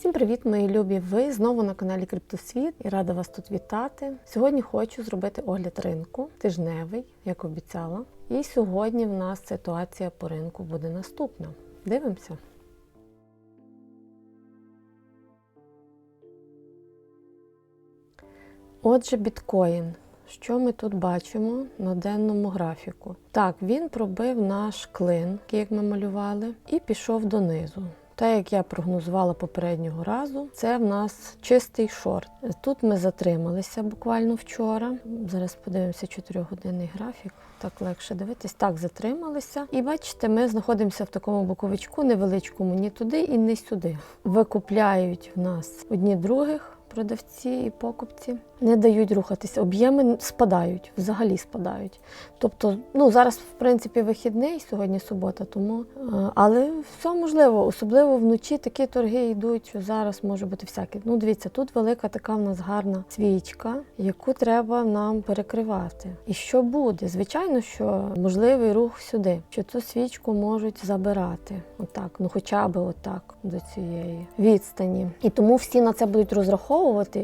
Всім привіт, мої любі! Ви знову на каналі Криптосвіт і рада вас тут вітати. Сьогодні хочу зробити огляд ринку тижневий, як обіцяла. І сьогодні в нас ситуація по ринку буде наступна. Дивимося. Отже, біткоін. Що ми тут бачимо на денному графіку? Так, він пробив наш клин, як ми малювали, і пішов донизу. Так як я прогнозувала попереднього разу, це в нас чистий шорт. Тут ми затрималися буквально вчора. Зараз подивимося 4-годинний графік. Так легше дивитись. Так, затрималися. І бачите, ми знаходимося в такому боковичку невеличкому ні туди і ні сюди. Викупляють в нас одні других. Продавці і покупці не дають рухатися, об'єми спадають, взагалі спадають. Тобто, ну зараз, в принципі, вихідний, сьогодні субота, тому е, але все можливо, особливо вночі такі торги йдуть, що зараз може бути всяке. Ну, дивіться, тут велика така в нас гарна свічка, яку треба нам перекривати. І що буде? Звичайно, що можливий рух сюди, що цю свічку можуть забирати, отак, ну хоча б отак до цієї відстані. І тому всі на це будуть розраховувати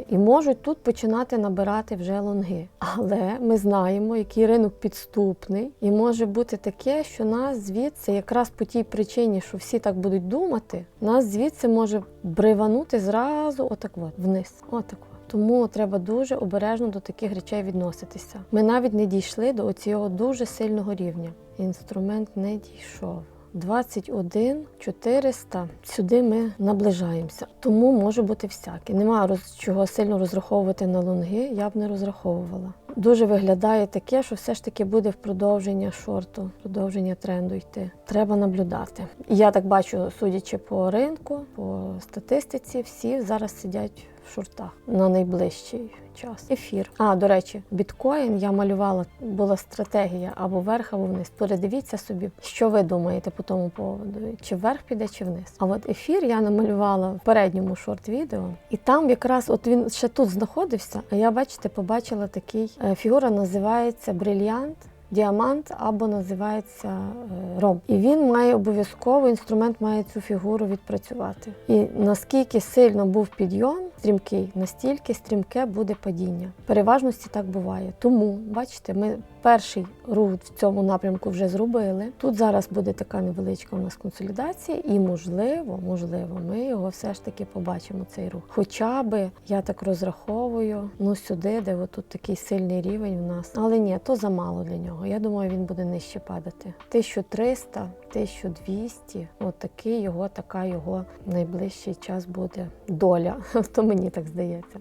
і можуть тут починати набирати вже лонги. Але ми знаємо, який ринок підступний, і може бути таке, що нас звідси, якраз по тій причині, що всі так будуть думати, нас звідси може бриванути зразу отак от, вниз. Отак от. Тому треба дуже обережно до таких речей відноситися. Ми навіть не дійшли до цього дуже сильного рівня. Інструмент не дійшов. 21 400. Сюди ми наближаємося. Тому може бути всяке. Немає роз, чого сильно розраховувати на лонги, я б не розраховувала. Дуже виглядає таке, що все ж таки буде в продовження шорту, продовження тренду йти. Треба наблюдати. Я так бачу, судячи по ринку, по статистиці, всі зараз сидять в шортах на найближчий час. Ефір. А, до речі, біткоін я малювала, була стратегія або вверх, або вниз. Передивіться собі, що ви думаєте по тому поводу, чи вверх піде, чи вниз. А от ефір я намалювала в передньому шорт-відео, і там якраз от він ще тут знаходився. А я, бачите, побачила такий е, фігура, називається брильянт. Діамант або називається е, ром. І він має обов'язково інструмент має цю фігуру відпрацювати. І наскільки сильно був підйом стрімкий, настільки стрімке буде падіння. Переважності так буває. Тому, бачите, ми перший рух в цьому напрямку вже зробили. Тут зараз буде така невеличка у нас консолідація, і можливо, можливо, ми його все ж таки побачимо цей рух. Хоча би я так розраховую, ну сюди, де отут такий сильний рівень в нас. Але ні, то замало для нього. Я думаю, він буде нижче падати. 1300, 1200, от такий його, така його найближчий час буде доля. То мені так здається.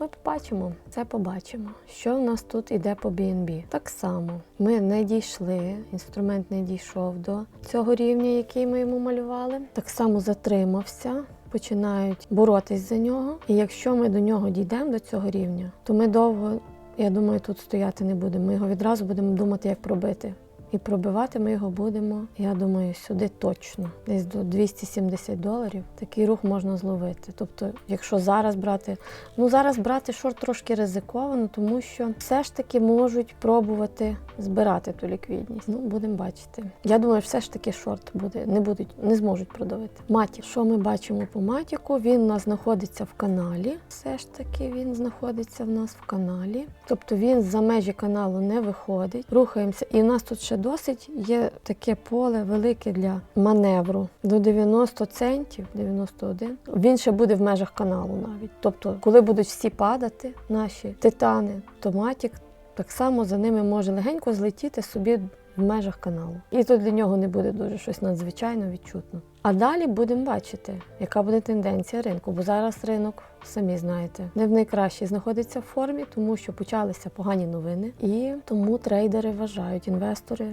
Ми побачимо, це побачимо. Що в нас тут іде по BNB? Так само ми не дійшли, інструмент не дійшов до цього рівня, який ми йому малювали. Так само затримався. Починають боротись за нього. І якщо ми до нього дійдемо до цього рівня, то ми довго, я думаю, тут стояти не будемо. Ми його відразу будемо думати, як пробити. І пробивати ми його будемо, я думаю, сюди точно, десь до 270 доларів. Такий рух можна зловити. Тобто, якщо зараз брати, ну зараз брати шорт трошки ризиковано, тому що все ж таки можуть пробувати збирати ту ліквідність. Ну, будемо бачити. Я думаю, все ж таки шорт буде, не будуть, не зможуть продавити. Матік, що ми бачимо по матіку? Він у нас знаходиться в каналі. Все ж таки він знаходиться в нас в каналі. Тобто він за межі каналу не виходить. Рухаємося, і в нас тут ще досить є таке поле велике для маневру до 90 центів, 91. Він ще буде в межах каналу навіть. Тобто, коли будуть всі падати, наші титани, то матік так само за ними може легенько злетіти собі в межах каналу. І тут для нього не буде дуже щось надзвичайно відчутно. А далі будемо бачити, яка буде тенденція ринку, бо зараз ринок, самі знаєте, не в найкращій знаходиться в формі, тому що почалися погані новини, і тому трейдери вважають, інвестори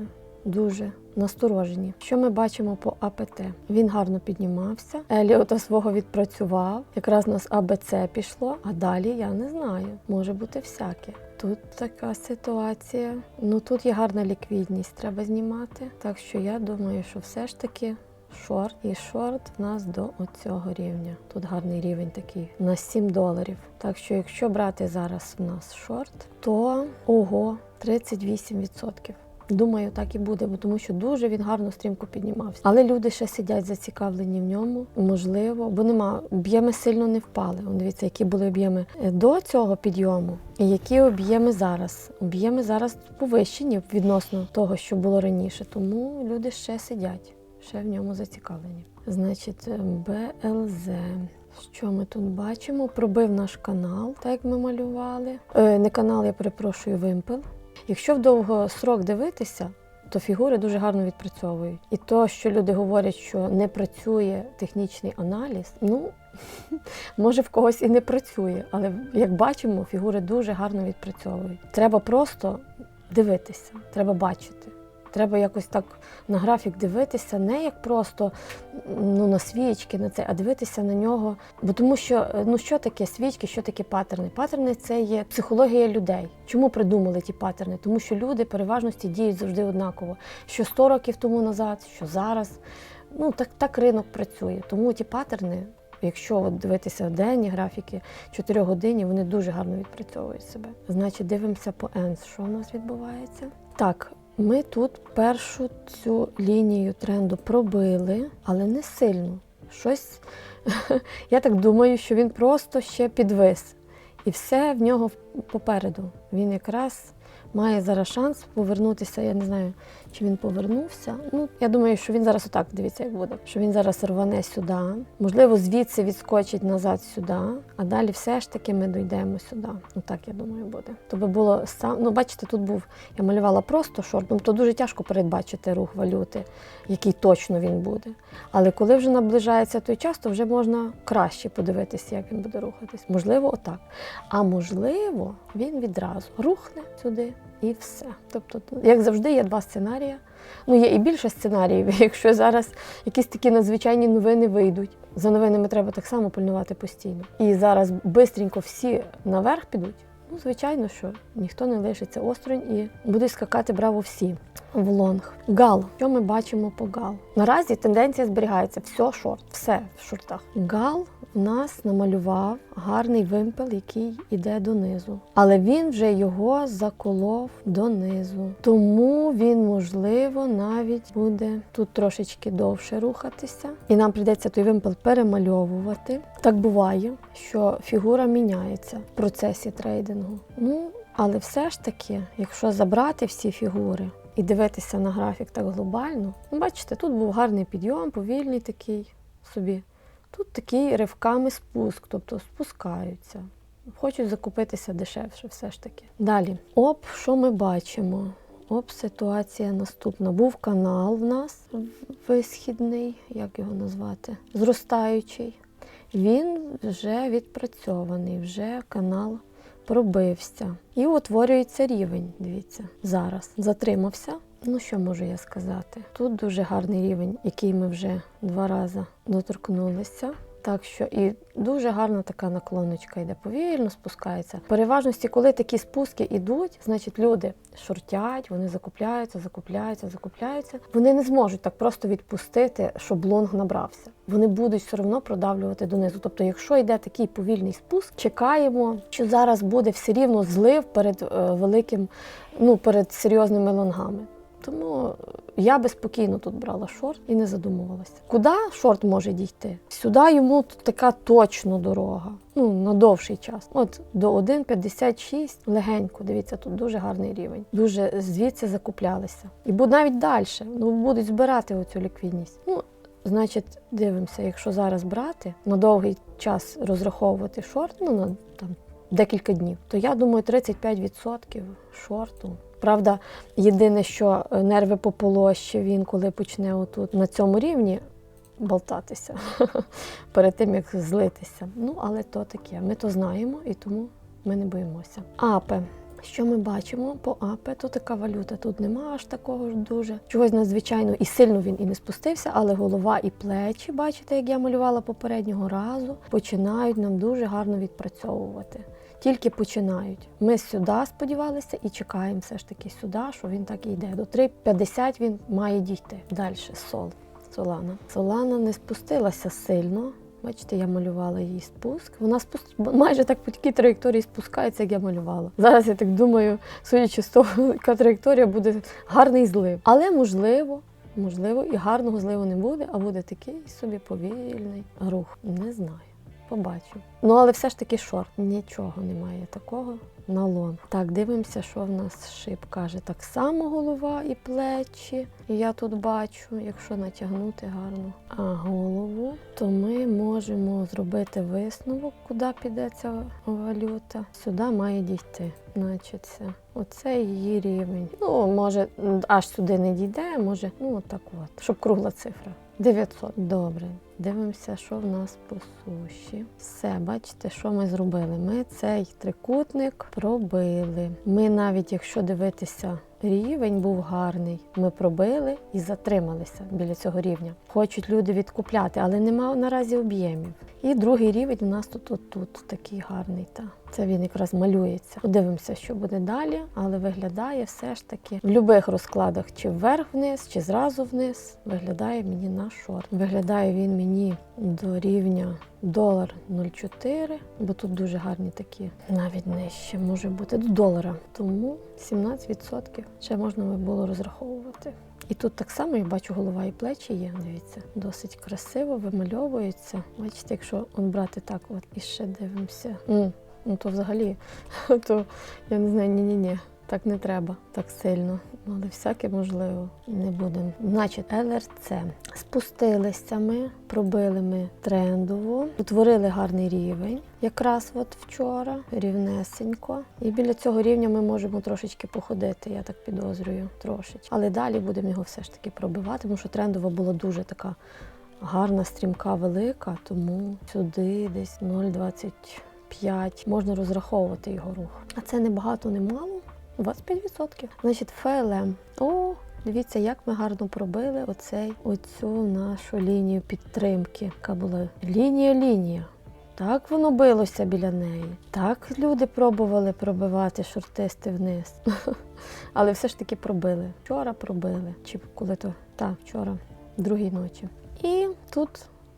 дуже насторожені. Що ми бачимо по АПТ? Він гарно піднімався. Еліота свого відпрацював. Якраз у нас АБЦ пішло, а далі я не знаю. Може бути всяке. Тут така ситуація. Ну тут є гарна ліквідність, треба знімати. Так що я думаю, що все ж таки шорт і шорт в нас до оцього рівня. Тут гарний рівень такий на 7 доларів. Так що, якщо брати зараз в нас шорт, то ого, 38%. Думаю, так і буде, бо тому що дуже він гарно стрімко піднімався. Але люди ще сидять зацікавлені в ньому, можливо, бо нема об'єми сильно не впали. Дивіться, які були об'єми до цього підйому, і які об'єми зараз. Об'єми зараз повищені відносно того, що було раніше. Тому люди ще сидять, ще в ньому зацікавлені. Значить, е, БЛЗ. Що ми тут бачимо? Пробив наш канал, так як ми малювали. Е, не канал, я перепрошую, вимпел. Якщо в довгострок дивитися, то фігури дуже гарно відпрацьовують. І то, що люди говорять, що не працює технічний аналіз, ну може в когось і не працює, але як бачимо, фігури дуже гарно відпрацьовують. Треба просто дивитися, треба бачити. Треба якось так на графік дивитися, не як просто ну, на свічки, на це, а дивитися на нього. Бо тому що ну що таке свічки, що таке паттерни? Паттерни це є психологія людей. Чому придумали ті паттерни? Тому що люди переважності діють завжди однаково. Що 100 років тому назад, що зараз. Ну так, так ринок працює. Тому ті паттерни, якщо от дивитися денні графіки, 4 годині, вони дуже гарно відпрацьовують себе. Значить, дивимося по ENS, що у нас відбувається. Так, ми тут першу цю лінію тренду пробили, але не сильно. Щось, я так думаю, що він просто ще підвис. І все в нього попереду. Він якраз має зараз шанс повернутися. Я не знаю, чи він повернувся. Ну, я думаю, що він зараз отак дивіться, як буде. Що він зараз рване сюди. Можливо, звідси відскочить назад сюди, а далі все ж таки ми дійдемо сюди. Ну так я думаю, буде. То би було сам. Ну, бачите, тут був. Я малювала просто шорт, ну то дуже тяжко передбачити рух валюти, який точно він буде. Але коли вже наближається той час, то вже можна краще подивитися, як він буде рухатись. Можливо, отак. А можливо, він відразу рухне сюди і все. Тобто, як завжди, є два сценарії. Ну, є і більше сценаріїв, якщо зараз якісь такі надзвичайні новини вийдуть. За новинами треба так само пильнувати постійно. І зараз бистренько всі наверх підуть. Ну, звичайно, що ніхто не лишиться осторонь і будуть скакати браво всі в лонг. Гал. Що ми бачимо по гал? Наразі тенденція зберігається. Все шорт, все в шортах. Гал в нас намалював гарний вимпел, який іде донизу. Але він вже його заколов донизу. Тому він, можливо, навіть буде тут трошечки довше рухатися. І нам прийдеться той вимпел перемальовувати. Так буває, що фігура міняється в процесі трейдингу. Ну, але все ж таки, якщо забрати всі фігури і дивитися на графік так глобально, ну бачите, тут був гарний підйом, повільний такий собі. Тут такий ривками спуск, тобто спускаються. Хочуть закупитися дешевше, все ж таки. Далі, оп, що ми бачимо? Оп, ситуація наступна. Був канал в нас висхідний, як його назвати? Зростаючий. Він вже відпрацьований, вже канал пробився. І утворюється рівень. Дивіться, зараз затримався. Ну, що можу я сказати? Тут дуже гарний рівень, який ми вже два рази доторкнулися. Так що і дуже гарна така наклоночка йде, повільно спускається. В переважності, коли такі спуски йдуть, значить люди шортять, вони закупляються, закупляються, закупляються. Вони не зможуть так просто відпустити, щоб лонг набрався. Вони будуть все одно продавлювати донизу. Тобто, якщо йде такий повільний спуск, чекаємо, що зараз буде все рівно злив перед е, великим, ну перед серйозними лонгами. Тому я би спокійно тут брала шорт і не задумувалася. Куди шорт може дійти? Сюди йому така точно дорога. Ну, на довший час. От до 1,56 легенько. Дивіться, тут дуже гарний рівень. Дуже звідси закуплялися. І навіть далі. Ну, будуть збирати оцю ліквідність. Ну, значить, дивимося, якщо зараз брати на довгий час розраховувати шорт, ну на там декілька днів, то я думаю, 35% шорту. Правда, єдине, що нерви пополоще він, коли почне отут на цьому рівні болтатися перед тим, як злитися. Ну, але то таке. Ми то знаємо і тому ми не боїмося. Апе. Що ми бачимо по АПЕ, то така валюта. Тут нема аж такого ж дуже. Чогось надзвичайно і сильно він і не спустився, але голова і плечі, бачите, як я малювала попереднього разу, починають нам дуже гарно відпрацьовувати. Тільки починають. Ми сюди сподівалися і чекаємо все ж таки сюди, що він так і йде. До 3,50 він має дійти. Далі сол. Солана. Солана не спустилася сильно. Бачите, я малювала її спуск. Вона спуск майже так по такій траєкторії спускається, як я малювала. Зараз я так думаю, судячи з того, яка траєкторія буде гарний злив. Але можливо, можливо, і гарного зливу не буде, а буде такий собі повільний рух. Не знаю. Побачу. Ну, але все ж таки шорт. Нічого немає такого на лонг. Так, дивимося, що в нас шип каже. Так само голова і плечі. Я тут бачу, якщо натягнути гарно а голову, то ми можемо зробити висновок, куди піде ця валюта. Сюди має дійти. Значить, це. Оце її рівень. Ну, може, аж сюди не дійде, може, ну отак от, щоб кругла цифра. 900. Добре. Дивимося, що в нас по суші. Все, бачите, що ми зробили? Ми цей трикутник пробили. Ми навіть, якщо дивитися, рівень був гарний. Ми пробили і затрималися біля цього рівня. Хочуть люди відкупляти, але нема наразі об'ємів. І другий рівень у нас тут, тут, тут такий гарний. Та. Це він якраз малюється. Подивимося, що буде далі, але виглядає все ж таки в будь-яких розкладах, чи вверх-вниз, чи зразу вниз. Виглядає мені на шорт. Виглядає він мені до рівня долар 0,4, бо тут дуже гарні такі, навіть нижче може бути до долара. Тому 17% ще можна було розраховувати. І тут так само я бачу голова і плечі є. Дивіться, досить красиво вимальовується. Бачите, якщо он брати так, от і ще дивимося. Ну то взагалі, то я не знаю, ні-ні-ні. Так не треба так сильно, але всяке можливо не будемо. Значить, ЛРЦ. Спустилися ми, пробили ми трендово, утворили гарний рівень, якраз от вчора, рівнесенько. І біля цього рівня ми можемо трошечки походити, я так підозрюю, трошечки. Але далі будемо його все ж таки пробивати, тому що трендова була дуже така гарна, стрімка, велика, тому сюди десь 0,25 можна розраховувати його рух. А це не багато, не мало. 25%. Значить, ФЛМ. О, дивіться, як ми гарно пробили оцей, оцю нашу лінію підтримки. Яка була лінія-лінія. Так воно билося біля неї. Так люди пробували пробивати шортисти вниз. Але все ж таки пробили. Вчора пробили. Чи коли то? Так, вчора, другій ночі. І тут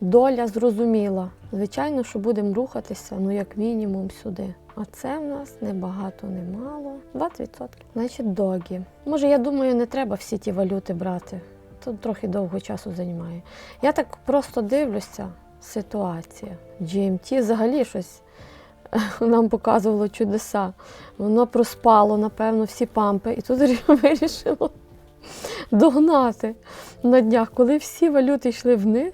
доля зрозуміла. Звичайно, що будемо рухатися, ну як мінімум сюди. А це в нас не багато, не мало. 20%. Значить, догі. Може, я думаю, не треба всі ті валюти брати. Тут трохи довго часу займає. Я так просто дивлюся, ситуація. GMT взагалі щось нам показувало чудеса. Воно проспало, напевно, всі пампи, і тут вирішило догнати на днях, коли всі валюти йшли вниз,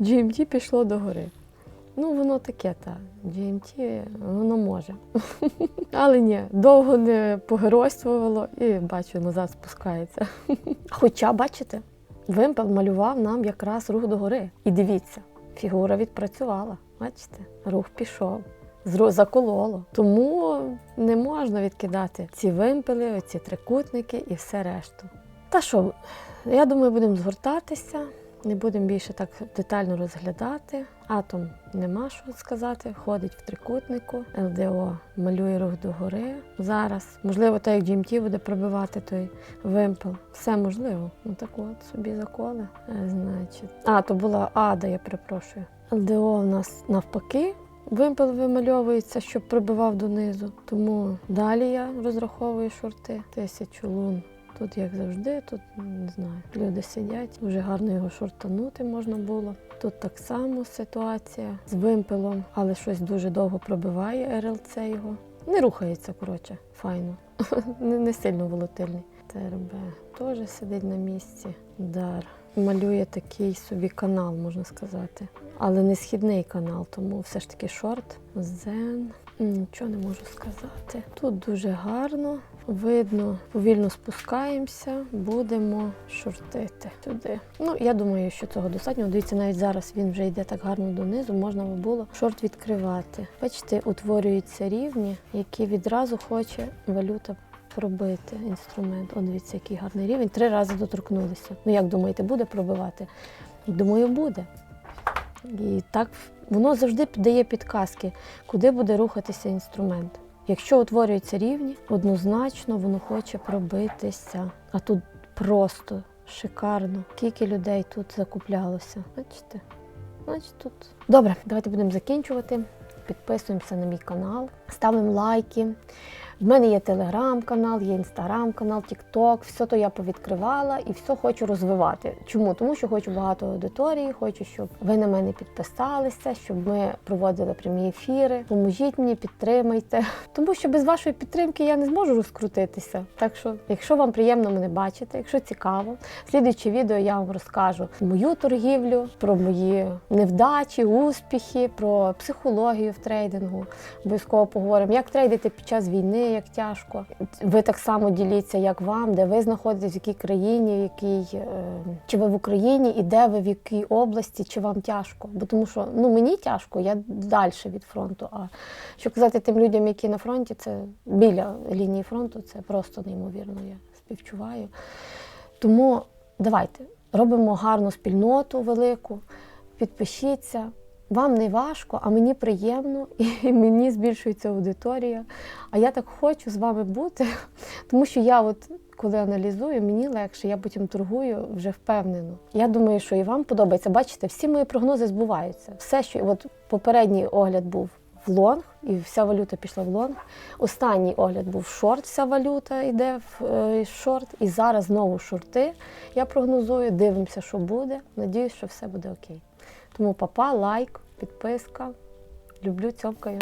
GMT пішло догори. Ну, воно таке, так. GMT, воно може. Але ні, довго не погеройствувало і бачу, назад спускається. Хоча, бачите, вимпел малював нам якраз рух догори. І дивіться, фігура відпрацювала. Бачите, рух пішов. Закололо. Тому не можна відкидати ці вимпели, ці трикутники і все решту. Та що, я думаю, будемо згортатися. Не будемо більше так детально розглядати. Атом нема що сказати, ходить в трикутнику. ЛДО малює рух догори. Зараз, можливо, так як GMT буде пробивати той вимпел. Все можливо. Ну так от собі заколи. Е, Значить. А, то була Ада, я перепрошую. ЛДО у нас навпаки. Вимпел вимальовується, щоб прибивав донизу. Тому далі я розраховую шорти. Тисячу лун Тут, як завжди, тут не знаю, люди сидять, вже гарно його шортанути можна було. Тут так само ситуація з вимпелом, але щось дуже довго пробиває РЛЦ його. Не рухається, коротше, файно. не, не сильно волатильний. ТРБ теж сидить на місці. Дар. Малює такий собі канал, можна сказати. Але не східний канал, тому все ж таки шорт. Зен. Нічого не можу сказати. Тут дуже гарно, видно, повільно спускаємося, будемо шортити туди. Ну, я думаю, що цього достатньо. Дивіться, навіть зараз він вже йде так гарно донизу, можна би було шорт відкривати. Бачите, утворюються рівні, які відразу хоче валюта пробити інструмент. О, дивіться, який гарний рівень. Три рази доторкнулися. Ну, як думаєте, буде пробивати? Думаю, буде. І так воно завжди дає підказки, куди буде рухатися інструмент. Якщо утворюються рівні, однозначно воно хоче пробитися. А тут просто шикарно. Скільки людей тут закуплялося. Бачите? Значить, тут. Добре, давайте будемо закінчувати. Підписуємося на мій канал, ставимо лайки. В мене є телеграм-канал, є інстаграм-канал, Тікток. Все то я повідкривала і все хочу розвивати. Чому? Тому що хочу багато аудиторії, хочу, щоб ви на мене підписалися, щоб ми проводили прямі ефіри. Поможіть мені, підтримайте. Тому що без вашої підтримки я не зможу розкрутитися. Так що, якщо вам приємно мене бачити, якщо цікаво, слідуюче відео я вам розкажу мою торгівлю, про мої невдачі, успіхи, про психологію в трейдингу. Обов'язково поговоримо, як трейдити під час війни, як тяжко. Ви так само діліться, як вам, де ви знаходитесь, в якій країні, в якій е, чи ви в Україні, і де ви в якій області, чи вам тяжко. Бо тому що ну мені тяжко, я далі від фронту. А що казати тим людям, які на фронті, це біля лінії фронту, це просто неймовірно. Я співчуваю. Тому давайте робимо гарну спільноту велику, підпишіться. Вам не важко, а мені приємно, і мені збільшується аудиторія. А я так хочу з вами бути, тому що я, от коли аналізую, мені легше, я потім торгую вже впевнено. Я думаю, що і вам подобається. Бачите, всі мої прогнози збуваються. Все, що от попередній огляд був в лонг, і вся валюта пішла в лонг. Останній огляд був шорт, вся валюта йде в е, шорт. І зараз знову шорти. Я прогнозую, дивимося, що буде. Надіюсь, що все буде окей. Тому папа, лайк, підписка. Люблю цьомкаю.